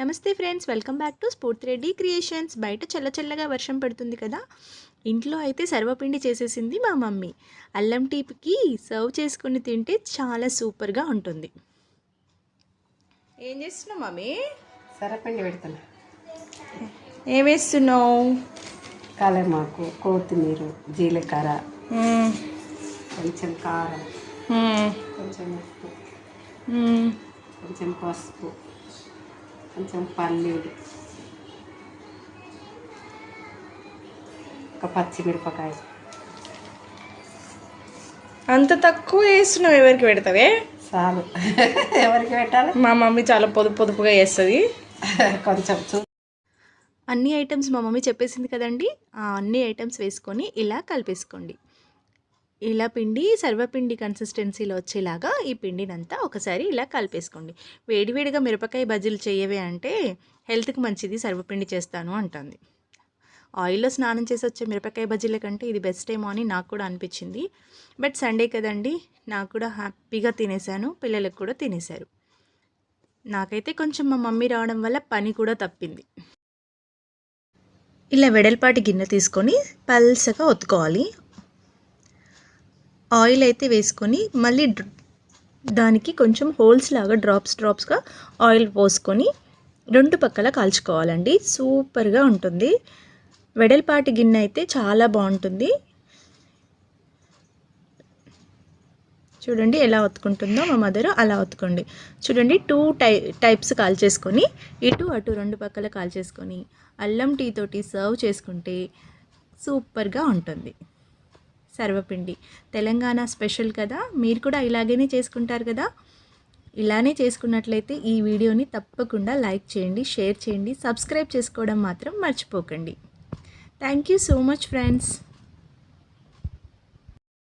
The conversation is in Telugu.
నమస్తే ఫ్రెండ్స్ వెల్కమ్ బ్యాక్ టు స్ఫూర్తి రెడ్డి క్రియేషన్స్. బయట చల్ల చల్లగా వర్షం పడుతుంది కదా? ఇంట్లో అయితే సర్వపిండి చేసేసింది మా మమ్మీ. అల్లం టీప్కి సర్వ్ చేసుకుని తింటే చాలా సూపర్గా ఉంటుంది. ఏం చేస్తున్నావు మమ్మీ? సరపిండి పెడుతున్నా ఏం వేస్తున్నావు? కలమాకు కొత్తిమీర జీలకర్ర కొంచెం కారం కొంచెం ఉప్పు కొంచెం పసుపు. కొంచెం పల్లీలు. ఒక పచ్చిమిరపకాయ. అంత తక్కువ వేస్తున్నావు ఎవరికి పెడతావే? చాలు. ఎవరికి పెట్టాలి? మా మమ్మీ చాలా పొదుపు పొదుపుగా వేస్తుంది కొంచెం చూ అన్ని ఐటమ్స్ మా మమ్మీ చెప్పేసింది కదండి. ఆ అన్ని ఐటమ్స్ వేసుకొని ఇలా కలిపేసుకోండి. ఇలా పిండి సర్వపిండి కన్సిస్టెన్సీలో వచ్చేలాగా ఈ పిండినంతా ఒకసారి ఇలా కలిపేసుకోండి. వేడివేడిగా మిరపకాయ బజ్జీలు చేయవే అంటే హెల్త్కి మంచిది సర్వపిండి చేస్తాను అంటుంది. ఆయిల్లో స్నానం చేసి వచ్చే మిరపకాయ బజ్జీల కంటే ఇది బెస్ట్ ఏమో అని నాకు కూడా అనిపించింది. బట్ సండే కదండి నాకు కూడా హ్యాపీగా తినేసాను పిల్లలకు కూడా తినేశారు. నాకైతే కొంచెం మా మమ్మీ రావడం వల్ల పని కూడా తప్పింది. ఇలా వెడల్పాటి గిన్నె తీసుకొని పల్సగా ఒత్తుకోవాలి. ఆయిల్ అయితే వేసుకొని మళ్ళీ దానికి కొంచెం హోల్స్ లాగా డ్రాప్స్ డ్రాప్స్గా ఆయిల్ పోసుకొని రెండు పక్కల కాల్చుకోవాలండి. సూపర్గా ఉంటుంది. వెడల్పాటి గిన్నె అయితే చాలా బాగుంటుంది. చూడండి ఎలా ఒత్తుకుంటుందో మా మదర్ అలా ఒత్తుకోండి. చూడండి టూ టై టైప్స్ కాల్చేసుకొని ఇటు అటు రెండు పక్కల కాల్చేసుకొని అల్లం టీ తోటి సర్వ్ చేసుకుంటే సూపర్గా ఉంటుంది. సర్వపిండి. తెలంగాణ స్పెషల్ కదా మీరు కూడా ఇలాగనే చేసుకుంటారు కదా? ఇలానే చేసుకున్నట్లయితే ఈ వీడియోని తప్పకుండా లైక్ చేయండి షేర్ చేయండి సబ్స్క్రైబ్ చేసుకోవడం మాత్రం మర్చిపోకండి. Thank you so much friends.